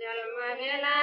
जन्म गेला नारायण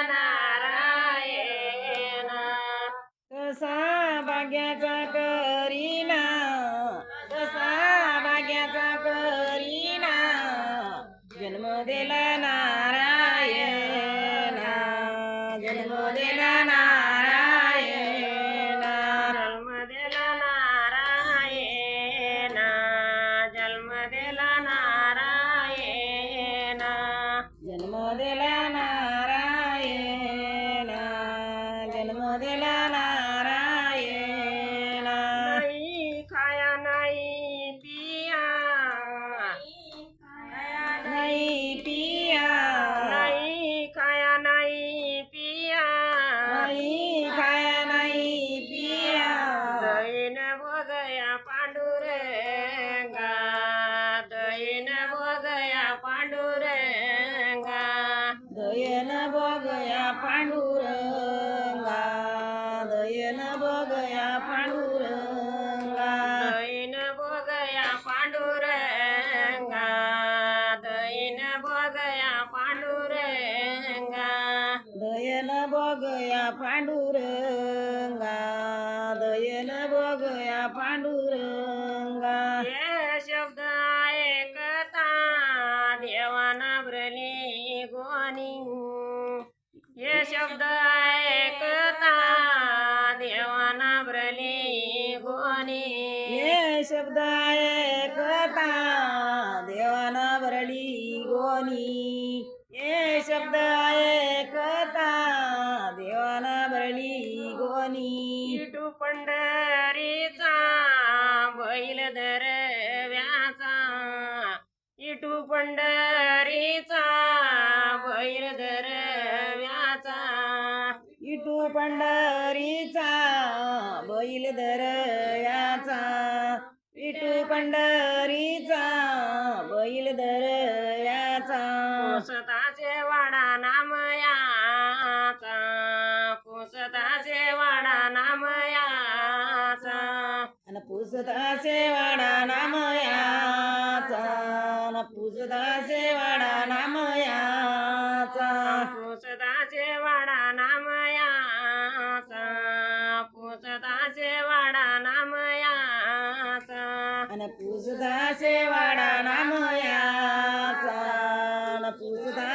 ભોગયા પાંડુરંગા દૈન ભોગયા પાંડુરંગા દૈન ભોગયા પાંડુરંગા દયન ભોગયા પાંડુરંગા દયન ભોગયા પાંડુર गोनी हे शब्द ऐकता देवाना भरली गोनी. हे शब्द ऐकता देवाना भरली गोनी. इटू पंढरीचा बैल दरव्याचा. इटू पंढरीचा बैल दरव्याचा. इटू पंढरीचा बैल इटू पंढरीचा बैल दरयाचा. पुसताचे वाडा नामयाचा पुसताचे वाडा नामयाचा अन पुसता सेवाडा नामयाचा न पुसता सेवाडा नामयाचा पुसताचे अन पुसता सेवाडा नामयाचा न पुसता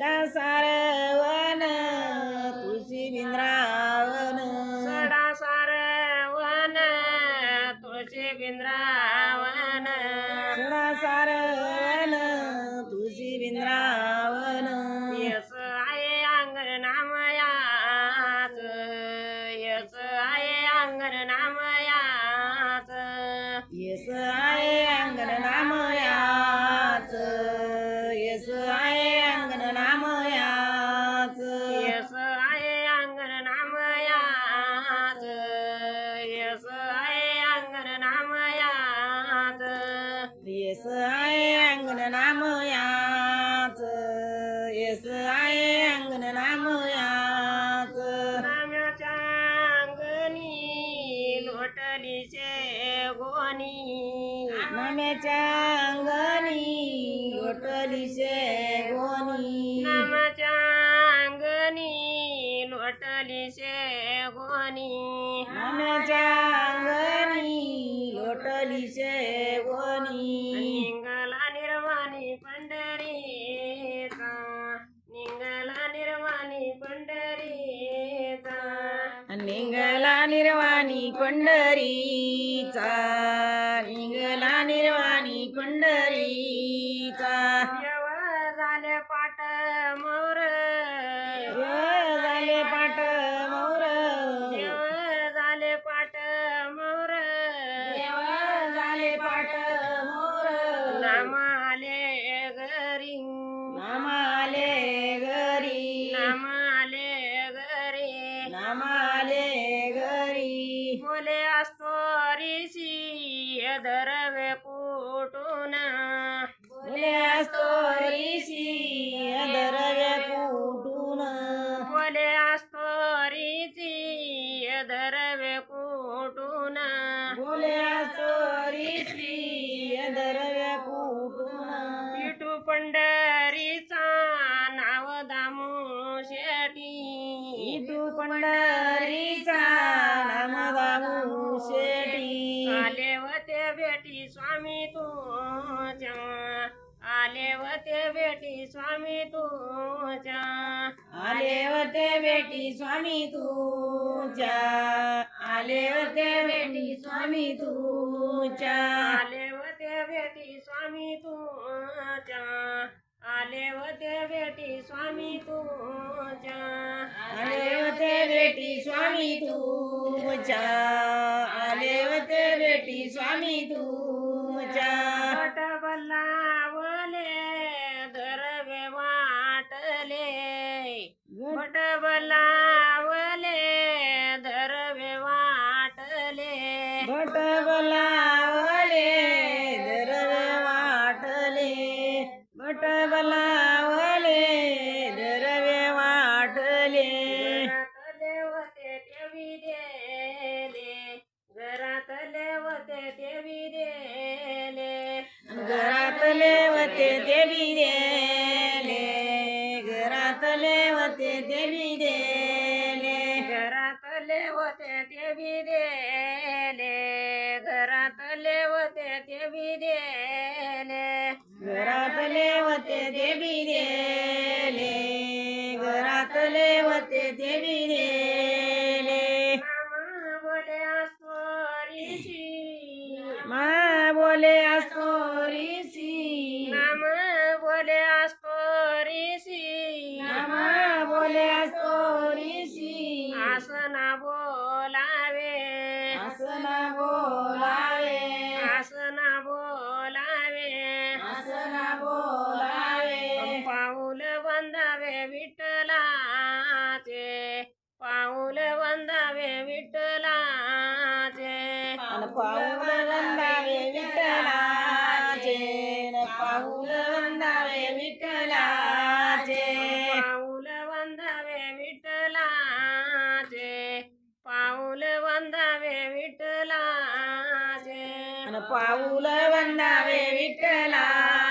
das अंगण नामयाच. यस आहे अंगण नामयाच. यस आहे अंगण नामयाच. येस आहे अंगण नामयाच. येस आहे अंगण नामयाच. नाम्याच्या अंगणी लोटली गोनी नाम्याच्या अंगणी लोटली गोनी लोटली शेगोनी आम्याच्या अंगणी लोटली शेगोनी निंगला निर्वाणी पंढरीचा. निंगला निर्वाणी पंढरीचा. निंगला निर्वाणी पंढरीचा. निंगला निर्वाणी पंढरी લે સ્તોરી ધરવે કુટુના બોલે સ્તોરી ધરવે કુટુના બોલે સ્તોરી ધરવે કુટુના બોલે સ્તોરી भेटी स्वामी तुझ्या. आले व ते भेटी स्वामी तुझ्या. आले होते बेटी स्वामी तुझ्या. आले होते बेटी स्वामी तुझ्या. आले व ते भेटी स्वामी तुझ्या. आले व ते भेटी स्वामी तुझ्या. आले होते बेटी स्वामी तुझ्या. आले होते बेटी स्वामी तुझ्या. वट बल्लावले धरवे वाटले. वट बल्लावले धरवे वाटले. घरातले वते देवी देले. घरातले होते ते विदेले घरातले होते ते विदेले घरातले वते देवी देले. घरातले वते देवी देले. आसना बोलावे. असना बोलावे. आसना बोलावे. असना बोलावे. पाऊल वंदावे विठ्ठलाचे. पाऊल वंदावे विठ्ठलाचे. अन पाऊल वंदावे विठ्ठलाचे पाऊल वंदावे विठ्ठला